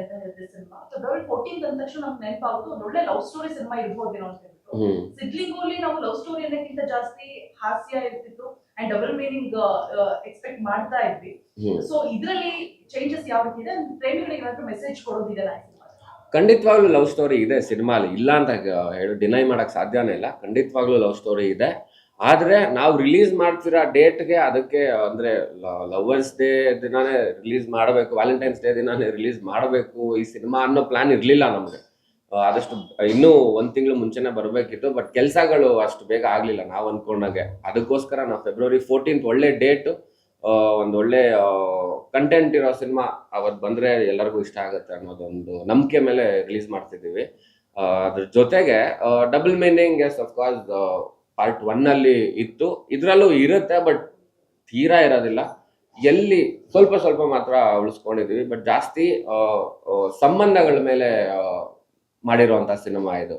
ಅಂತ ಹೇಳಿದ್ರೆ cinema February fourteen ಅಂದ ತಕ್ಷಣ ನಮ್ಗೆ ನೆನಪಾಗುತ್ತೆ ಒಂದು ಒಳ್ಳೆ ಲವ್ ಸ್ಟೋರಿ ಸಿನಿಮಾ ಇರ್ಬೋದೇನೋ ಅಂತ ಹೇಳ್ಬಿಟ್ಟು. ಸಿಡ್ಲಿಂಗ್ ಸಿದ್ಲಿಂಗೋಲಿ ನಾವು ಲವ್ ಸ್ಟೋರಿ ಅನ್ನಕ್ಕಿಂತ ಜಾಸ್ತಿ ಹಾಸ್ಯ ಇರ್ತಿತ್ತು ಅಂಡ್ ಡಬಲ್ ಮೀನಿಂಗ್ ಎಕ್ಸ್ಪೆಕ್ಟ್ ಮಾಡ್ತಾ ಇದ್ವಿ. ಸೊ ಇದರಲ್ಲಿ ಚೇಂಜಸ್ ಯಾವ ರೀತಿ ಇದೆ? ಪ್ರೇಮಿಗಳಿಗೆ ಏನಾದ್ರು ಮೆಸೇಜ್ ಕೊಡೋದಿದೆ ನಾ ಖಂಡಿತವಾಗ್ಲೂ ಲವ್ ಸ್ಟೋರಿ ಇದೆ ಸಿನಿಮಾ ಇಲ್ಲ ಅಂತ ಹೇಳಿ ಡಿನೈ ಮಾಡಕ್ ಸಾಧ್ಯನೇ ಇಲ್ಲ. ಖಂಡಿತವಾಗ್ಲೂ ಲವ್ ಸ್ಟೋರಿ ಇದೆ. ಆದ್ರೆ ನಾವು ರಿಲೀಸ್ ಮಾಡ್ತಿರೋ ಡೇಟ್ಗೆ ಅದಕ್ಕೆ ಅಂದ್ರೆ ಲವರ್ಸ್ ಡೇ ದಿನಾನೇ ರಿಲೀಸ್ ಮಾಡಬೇಕು ವ್ಯಾಲೆಂಟೈನ್ಸ್ ಡೇ ದಿನಾನೇ ರಿಲೀಸ್ ಮಾಡಬೇಕು, ಈ ಸಿನಿಮಾ ಅನ್ನೋ ಪ್ಲಾನ್ ಇರಲಿಲ್ಲ ನಮಗೆ. ಆದಷ್ಟು ಇನ್ನೂ ಒಂದ್ ತಿಂಗಳು ಮುಂಚೆನೆ ಬರಬೇಕಿತ್ತು ಬಟ್ ಕೆಲಸಗಳು ಅಷ್ಟು ಬೇಗ ಆಗ್ಲಿಲ್ಲ ನಾವು ಅನ್ಕೊಂಡಾಗೆ. ಅದಕ್ಕೋಸ್ಕರ ನಾವು ಫೆಬ್ರವರಿ ಫೋರ್ಟೀನ್ತ್ ಒಳ್ಳೆ ಡೇಟ್ ಒಂದು ಒಳ್ಳೆ ಕಂಟೆಂಟ್ ಇರೋ ಸಿನಿಮಾ ಅವತ್ತು ಬಂದ್ರೆ ಎಲ್ಲರಿಗೂ ಇಷ್ಟ ಆಗುತ್ತೆ ಅನ್ನೋದೊಂದು ನಂಬಿಕೆ ಮೇಲೆ ರಿಲೀಸ್ ಮಾಡ್ತಿದ್ದೀವಿ. ಅದ್ರ ಜೊತೆಗೆ double meaning yes of course part one ಅಲ್ಲಿ ಇತ್ತು. ಇದರಲ್ಲೂ ಇರುತ್ತೆ ಬಟ್ ತೀರಾ ಇರೋದಿಲ್ಲ. ಎಲ್ಲಿ ಸ್ವಲ್ಪ ಸ್ವಲ್ಪ ಮಾತ್ರ ಉಳಿಸ್ಕೊಂಡಿದೀವಿ ಬಟ್ ಜಾಸ್ತಿ ಸಂಬಂಧಗಳ ಮೇಲೆ ಮಾಡಿರುವಂತ ಸಿನಿಮಾ ಇದು.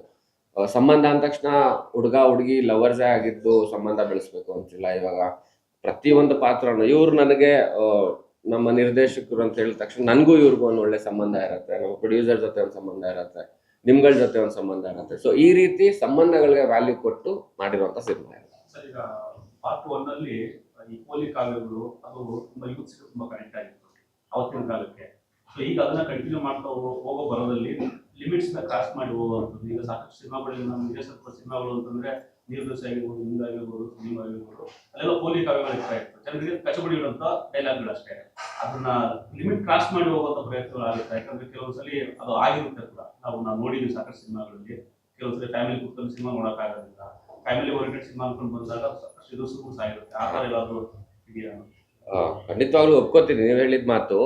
ಸಂಬಂಧ ಅಂದ ತಕ್ಷಣ ಹುಡುಗ, ಹುಡುಗಿ ಲವರ್ಸೇ ಆಗಿದ್ದು ಸಂಬಂಧ ಬೆಳೆಸ್ಬೇಕು ಅಂತಿಲ್ಲ ಇವಾಗ. ಪ್ರತಿಯೊಂದು ಪಾತ್ರನು ಇವ್ರು ನನಗೆ ನಮ್ಮ ನಿರ್ದೇಶಕರು ಅಂತ ಹೇಳಿದ ತಕ್ಷಣ ನನಗೂ ಇವ್ರಿಗೂ ಒಂದು ಒಳ್ಳೆ ಸಂಬಂಧ ಇರುತ್ತೆ, ನಮ್ಮ ಪ್ರೊಡ್ಯೂಸರ್ ಜೊತೆ ಒಂದು ಸಂಬಂಧ ಇರುತ್ತೆ. ನಿಮ್ಗಳ ಜೊತೆ ಒಂದು ಸಂಬಂಧ ಆಗುತ್ತೆ ಸೊ ಈ ರೀತಿ ಸಂಬಂಧಗಳಿಗೆ ವ್ಯಾಲ್ಯೂ ಕೊಟ್ಟು ಮಾಡಿರುವಂತ ಸಿನಿಮಾ ಪಾರ್ಟ್ ಒನ್ ಅಲ್ಲಿ ಈ ಪೋಲಿ ಕಾವ್ಯಗಳು, ಅದು ತುಂಬಾ ಯೂತ್ಸ್ ತುಂಬಾ ಕನೆಕ್ಟ್ ಆಗಿತ್ತು ಅವತ್ತಿನ ಕಾಲಕ್ಕೆ. ಸೊ ಈಗ ಅದನ್ನ ಕಂಟಿನ್ಯೂ ಮಾಡ್ತಾ ಹೋಗೋ ಬರೋದಲ್ಲಿ ಲಿಮಿಟ್ಸ್ನ ಕ್ರಾಸ್ ಮಾಡಿ ಹೋಗುವಂಥದ್ದು. ಈಗ ಸಾಕಷ್ಟು ಸಿನಿಮಾಗಳಲ್ಲಿ ನಮ್ಮ ನಿರ್ದೇಶಕ ಸಿನಿಮಾಗಳು ಅಂತಂದ್ರೆ ನೀರು ದೋಸೆ ಆಗಿರ್ಬೋದು ಹಿಂದಾಗಿರ್ಬೋದು ಸಿನಿಮಾ ಆಗಿರ್ಬೋದು, ಅಲ್ಲೆಲ್ಲ ಪೋಲಿ ಕಾವ್ಯಗಳು ಇರ್ತಾ ಇತ್ತು. ಜನರಿಗೆ ಕಚಬಡಿಯುವಂತ ಡೈಲಾಗ್ಗಳು ಅಷ್ಟೇ. ಅದನ್ನ ಲಿಮಿಟ್ ಕ್ರಾಸ್ ಮಾಡಿ ಹೋಗುವಂತ ಪ್ರಯತ್ನಗಳು ಆಗುತ್ತೆ. ಯಾಕಂದ್ರೆ ಕೆಲವೊಂದ್ಸಲಿ ಅದು ಆಗಿರುತ್ತೆ ಕೂಡ. ನಾವು ನಾವು ನೋಡಿದ್ವಿ ಸಾಕಷ್ಟು ಸಿನಿಮಾಗಳಲ್ಲಿ. ಕೆಲವೊಂದ್ಸಲಿ ಫ್ಯಾಮಿಲಿ ಕೂತ್ಕೊಂಡು ಸಿನಿಮಾ ನೋಡೋಕ್ಕಾಗೋದಿಲ್ಲ. ಫ್ಯಾಮಿಲಿ ಓರಿಯೆಂಟೆಡ್ ಸಿನಿಮಾ ಅನ್ಕೊಂಡು ಬಂದಾಗ ಸಾಕಷ್ಟು ಇದು ಸುಖ ಆಗಿರುತ್ತೆ ಆ ಥರ ಏನಾದ್ರು ಇದೆಯಾ? ಖಂಡಿತವಾಗ್ಲೂ ಒಪ್ಕೋತೀನಿ. ನೀವು ಹೇಳಿದ ಮಾತು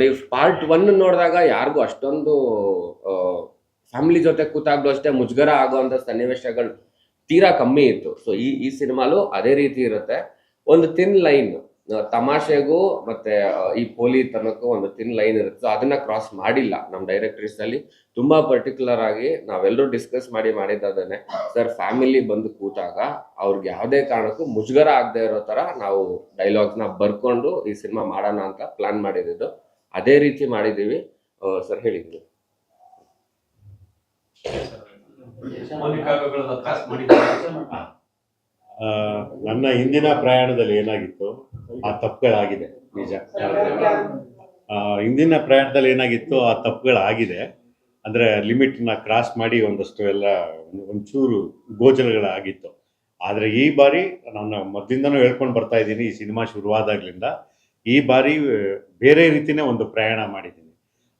ನೀವು ಪಾರ್ಟ್ ಒನ್ ನೋಡಿದಾಗ ಯಾರಿಗೂ ಅಷ್ಟೊಂದು ಫ್ಯಾಮಿಲಿ ಜೊತೆ ಕೂತಾಗ್ಲೂ ಅಷ್ಟೇ ಮುಜುಗರ ಆಗುವಂತ ಸನ್ನಿವೇಶಗಳು ತೀರಾ ಕಮ್ಮಿ ಇತ್ತು. ಸೊ ಈ ಈ ಸಿನಿಮಾಲು ಅದೇ ರೀತಿ ಇರುತ್ತೆ. ಒಂದು ತಿನ್ ಲೈನ್ ತಮಾಷೆಗೂ ಮತ್ತೆ ಈ ಪೋಲಿ ತನಕ್ಕೂ ಒಂದು ತಿನ್ ಲೈನ್ ಇರುತ್ತೆ. ಅದನ್ನ ಕ್ರಾಸ್ ಮಾಡಿಲ್ಲ ನಮ್ಮ ಡೈರೆಕ್ಟರ್ಸ್ ಅಲ್ಲಿ. ತುಂಬಾ ಪರ್ಟಿಕ್ಯುಲರ್ ಆಗಿ ನಾವೆಲ್ಲರೂ ಡಿಸ್ಕಸ್ ಮಾಡಿ ಮಾಡಿದ್ದೇನೆ ಸರ್ ಫ್ಯಾಮಿಲಿ ಬಂದು ಕೂತಾಗ ಅವ್ರಿಗೆ ಯಾವುದೇ ಕಾರಣಕ್ಕೂ ಮುಜುಗರ ಆಗದೆ ಇರೋ ತರ ನಾವು ಡೈಲಾಗ್ಸ್ನ ಬರ್ಕೊಂಡು ಈ ಸಿನಿಮಾ ಮಾಡೋಣ ಅಂತ ಪ್ಲಾನ್ ಮಾಡಿದ್ದು ಅದೇ ರೀತಿ ಮಾಡಿದೀವಿ ಸರ್ ಹೇಳಿದ್ರು ನನ್ನ ಹಿಂದಿನ ಪ್ರಯಾಣದಲ್ಲಿ ಏನಾಗಿತ್ತು? ಆ ತಪ್ಪುಗಳಾಗಿದೆ, ನಿಜ. ಹಿಂದಿನ ಪ್ರಯಾಣದಲ್ಲಿ ಏನಾಗಿತ್ತು ಆ ತಪ್ಪುಗಳಾಗಿದೆ. ಅಂದ್ರೆ ಲಿಮಿಟ್ನ ಕ್ರಾಸ್ ಮಾಡಿ ಒಂದಷ್ಟು ಎಲ್ಲ ಒಂಚೂರು ಗೋಚರಗಳಾಗಿತ್ತು ಆದರೆ ಈ ಬಾರಿ ನಾನು ಮೊದಲಿಂದನೂ ಹೇಳ್ಕೊಂಡು ಬರ್ತಾ ಇದ್ದೀನಿ, ಈ ಸಿನಿಮಾ ಶುರುವಾದಾಗ್ಲಿಂದ. ಈ ಬಾರಿ ಬೇರೆ ರೀತಿನೇ ಒಂದು ಪ್ರಯಾಣ ಮಾಡಿದ್ದೀನಿ.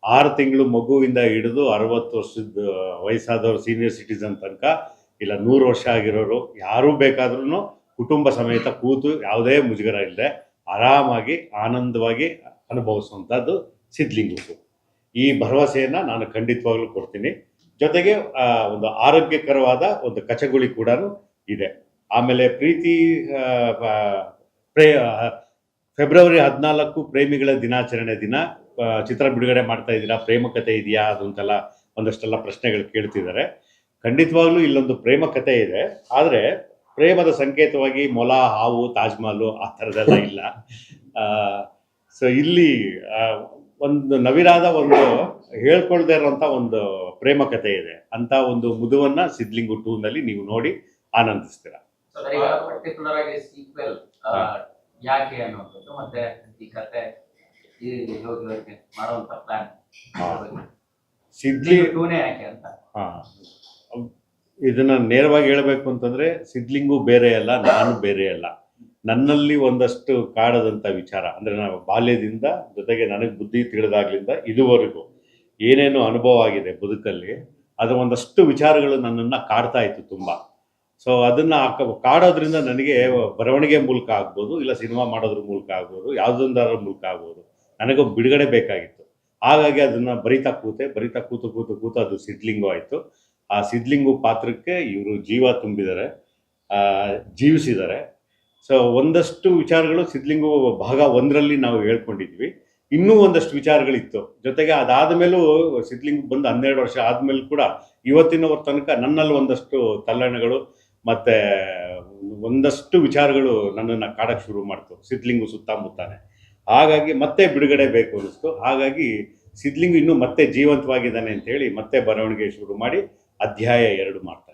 ಆರು ತಿಂಗಳು ಮಗುವಿಂದ ಹಿಡಿದು ಅರವತ್ತು ವರ್ಷದ ವಯಸ್ಸಾದವರು ಸೀನಿಯರ್ ಸಿಟಿಸನ್ ತನಕ, ಇಲ್ಲ ನೂರು ವರ್ಷ ಆಗಿರೋರು, ಯಾರೂ ಬೇಕಾದ್ರೂ ಕುಟುಂಬ ಸಮೇತ ಕೂತು ಯಾವುದೇ ಮುಜುಗರ ಇಲ್ಲದೆ ಆರಾಮಾಗಿ, ಆನಂದವಾಗಿ ಅನುಭವಿಸುವಂಥದ್ದು ಸಿದ್ಲಿಂಗು ಈ ಭರವಸೆಯನ್ನು ನಾನು ಖಂಡಿತವಾಗ್ಲೂ ಕೊಡ್ತೀನಿ. ಜೊತೆಗೆ ಒಂದು ಆರೋಗ್ಯಕರವಾದ ಒಂದು ಕಚಗುಳಿ ಕೂಡ ಇದೆ. ಆಮೇಲೆ ಪ್ರೀತಿ ಪ್ರೇ ಫೆಬ್ರವರಿ ಹದಿನಾಲ್ಕು ಪ್ರೇಮಿಗಳ ದಿನಾಚರಣೆ ದಿನ ಚಿತ್ರ ಬಿಡುಗಡೆ ಮಾಡ್ತಾ ಇದ್ದೀರಾ? ಪ್ರೇಮ ಕಥೆ ಇದೆಯಾ? ಅದು ಅಂತೆಲ್ಲ ಒಂದಷ್ಟೆಲ್ಲ ಪ್ರಶ್ನೆಗಳು ಕೇಳ್ತಿದ್ದಾರೆ. ಖಂಡಿತವಾಗ್ಲೂ ಇಲ್ಲೊಂದು ಪ್ರೇಮ ಕಥೆ ಇದೆ. ಆದರೆ ಪ್ರೇಮದ ಸಂಕೇತವಾಗಿ ಮೊಲ ಹಾವು ತಾಜ್ ಮಹಲ್ ಆ ಥರದೆಲ್ಲ ಇಲ್ಲ. ಸೊ ಇಲ್ಲಿ ಒಂದು ನವಿರಾದ ಒಂದು ಹೇಳ್ಕೊಳ್ದೇ ಇರೋಂಥ ಒಂದು ಪ್ರೇಮ ಕಥೆ ಇದೆ. ಅಂತ ಒಂದು ಮುದುವನ್ನ ಸಿದ್ಲಿಂಗು ಟೂ ನಲ್ಲಿ ನೀವು ನೋಡಿ ಆನಂದಿಸ್ತೀರ. ಸಿದ್ಲಿಂಗ್ ಸರ್ ಈಗ ಪರ್ಟಿಕ್ಯುಲರ್ ಆಗಿ ಸೀಕ್ವೆಲ್ ಯಾಕೆ ಮತ್ತೆ ಈ ಕತೆ ಮಾಡುವಂತ ಪ್ಲಾನ್ ಸಿದ್ಲಿ ಟೂನೇ ಯಾಕೆ ಅಂತ. ಹಾ. ಇದನ್ನ ನೇರವಾಗಿ ಹೇಳಬೇಕು ಅಂತಂದ್ರೆ ಸಿದ್ಲಿಂಗು ಬೇರೆ ಅಲ್ಲ, ನಾನು ಬೇರೆ ಅಲ್ಲ. ನನ್ನಲ್ಲಿ ಒಂದಷ್ಟು ಕಾಡದಂತ ವಿಚಾರ. ಅಂದ್ರೆ ನಾವು ಬಾಲ್ಯದಿಂದ ಜೊತೆಗೆ ನನಗೆ ಬುದ್ಧಿ ತಿಳಿದಾಗ್ಲಿಂದ ಇದುವರೆಗೂ ಏನೇನು ಅನುಭವ ಆಗಿದೆ ಬದುಕಲ್ಲಿ ಅದು ಒಂದಷ್ಟು ವಿಚಾರಗಳು ನನ್ನನ್ನ ಕಾಡ್ತಾ ಇತ್ತು ತುಂಬಾ. ಸೊ ಅದನ್ನ ಕಾಡೋದ್ರಿಂದ ನನಗೆ ಬರವಣಿಗೆ ಮೂಲಕ ಆಗ್ಬೋದು, ಇಲ್ಲ ಸಿನಿಮಾ ಮಾಡೋದ್ರ ಮೂಲಕ ಆಗ್ಬೋದು ಯಾವುದೊಂದರ ಮೂಲಕ ಆಗ್ಬೋದು. ನನಗೊಬ್ಬ ಬಿಡುಗಡೆ ಬೇಕಾಗಿತ್ತು. ಹಾಗಾಗಿ ಅದನ್ನ ಬರಿತಾ ಕೂತೆ, ಬರಿತಾ ಕೂತು ಕೂತು ಕೂತು ಅದು ಸಿಡ್ಲಿಂಗು ಆಯಿತು. ಆ ಸಿದ್ಲಿಂಗು ಪಾತ್ರಕ್ಕೆ ಇವರು ಜೀವ ತುಂಬಿದ್ದಾರೆ ಜೀವಿಸಿದ್ದಾರೆ. ಸೊ ಒಂದಷ್ಟು ವಿಚಾರಗಳು ಸಿದ್ಲಿಂಗು ಭಾಗ ಒಂದರಲ್ಲಿ ನಾವು ಹೇಳ್ಕೊಂಡಿದ್ವಿ. ಇನ್ನೂ ಒಂದಷ್ಟು ವಿಚಾರಗಳಿತ್ತು. ಜೊತೆಗೆ ಅದಾದ ಮೇಲೂ ಸಿದ್ಲಿಂಗ್ ಬಂದು ಹನ್ನೆರಡು ವರ್ಷ ಆದ್ಮೇಲೆ ಕೂಡ ಇವತ್ತಿನವ್ರ ತನಕ ನನ್ನಲ್ಲಿ ಒಂದಷ್ಟು ತಲ್ಲಣಗಳು ಮತ್ತೆ ಒಂದಷ್ಟು ವಿಚಾರಗಳು ನನ್ನನ್ನು ಕಾಡಕ್ಕೆ ಶುರು ಮಾಡ್ತು. ಸಿದ್ಲಿಂಗು ಸುತ್ತಮುತ್ತಾನೆ. ಹಾಗಾಗಿ ಮತ್ತೆ ಬಿಡುಗಡೆ ಬೇಕು ಅನಿಸ್ತು ಹಾಗಾಗಿ ಸಿದ್ಲಿಂಗು ಇನ್ನೂ ಮತ್ತೆ ಜೀವಂತವಾಗಿದ್ದಾನೆ ಅಂತ ಹೇಳಿ ಮತ್ತೆ ಬರವಣಿಗೆ ಶುರು ಮಾಡಿ ಅಧ್ಯಾಯ ಎರಡು ಮಾಡ್ತಾರೆ